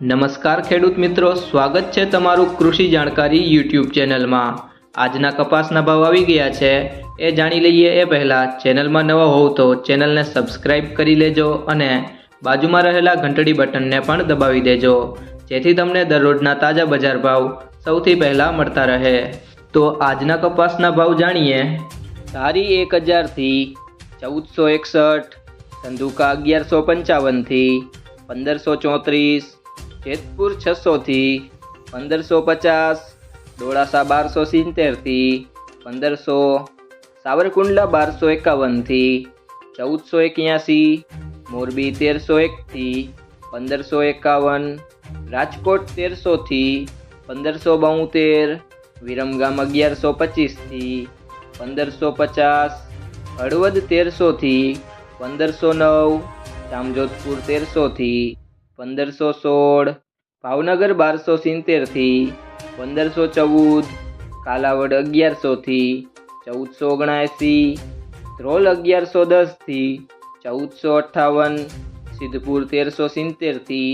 નમસ્કાર ખેડૂત મિત્રો, સ્વાગત છે તમારું કૃષિ જાણકારી યુટ્યુબ ચેનલમાં. આજના કપાસના ભાવ આવી ગયા છે. એ જાણી લઈએ એ પહેલાં, ચેનલમાં નવા હોવ તો ચેનલને સબસ્ક્રાઇબ કરી લેજો અને બાજુમાં રહેલા ઘંટડી બટનને પણ દબાવી દેજો. જેથી તમને દરરોજના તાજા બજાર ભાવ સૌથી પહેલાં મળતા રહે. તો આજના કપાસના ભાવ જાણીએ. ધારી એક હજારથી ચૌદસો એકસઠ ધંધુકા અગિયારસો પંચાવનથી પંદરસો ચોત્રીસ જેતપુર છસોથી, પંદરસો પચાસ, ડોળાસા બારસો સિત્તેરથી, પંદરસો, સાવરકુંડલા બારસો એકાવનથી, ચૌદસો એક્યાસી, મોરબી તેરસો એકથી, પંદરસો એકાવન, રાજકોટ તેરસોથી, પંદરસો બોતેર, વિરમગામ અગિયારસો પચીસથી, પંદરસો પચાસ, હળવદ તેરસોથી, પંદરસો નવ, જામજોધપુર તેરસોથી. પંદરસો સોળ, ભાવનગર બારસો સિત્તેરથી પંદરસો ચૌદ, કાલાવડ અગિયારસોથી ચૌદસો ઓગણએંસી ધ્રોલ અગિયારસો દસથી ચૌદસો અઠ્ઠાવન, સિદ્ધપુર તેરસો સિત્તેરથી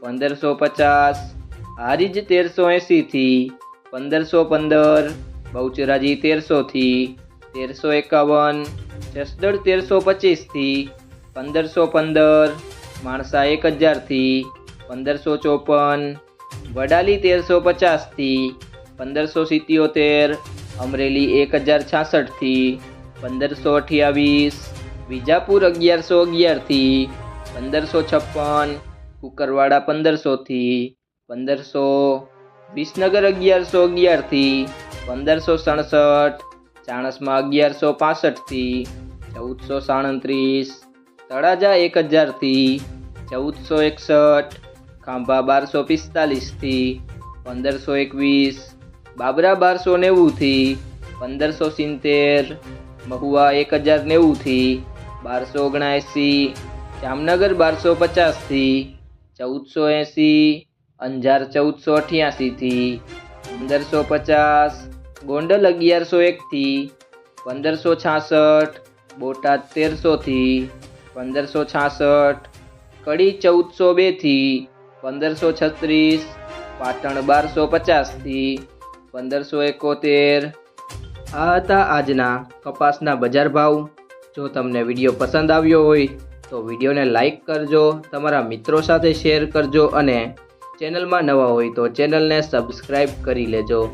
પંદરસો પચાસ, હારીજ તેરસો એંસીથી પંદરસો પંદર, બહુચરાજી તેરસોથી તેરસો એકાવન જસદળ તેરસો પચીસથી પંદરસો પંદર માણસા એક હજારથી પંદરસો ચોપન, વડાલી તેરસો પચાસથી પંદરસો સિત્યોતેર, અમરેલી એક હજાર છાસઠથી પંદરસો અઠ્યાવીસ, વિજાપુર અગિયારસો અગિયારથી પંદરસો છપ્પન, કુકરવાડા પંદરસોથી પંદરસો, વિસનગર અગિયારસો અગિયારથી પંદરસો સડસઠ, ચાણસમાં અગિયારસો પાસઠથી ચૌદસો સાડત્રીસ તળાજા એક હજારથી, ચૌદસો એકસઠ, ખાંભા બારસો પિસ્તાલીસથી, પંદરસો એકવીસ, બાબરા બારસો નેવુંથી, પંદરસો સિત્તેર, મહુવા એક હજાર નેવુંથી, બારસો ઓગણએંસી, જામનગર બારસો પચાસથી, ચૌદસો એંસી, અંજાર ચૌદસો અઠ્યાસીથી, પંદરસો પચાસ, ગોંડલ અગિયારસો એકથી, પંદરસો છાસઠ, બોટાદ તેરસોથી પંદરસો છાસઠ, કડી ચૌદસો બેથી પંદરસો છત્રીસ, પાટણ બારસો પચાસથી પંદરસો એકોતેર. આ હતા આજના કપાસના બજાર ભાવ. જો તમને વીડિયો પસંદ આવ્યો હોય તો વિડીયોને લાઈક કરજો, તમારા મિત્રો સાથે શેર કરજો અને ચેનલમાં નવા હોય તો ચેનલને સબસ્ક્રાઈબ કરી લેજો.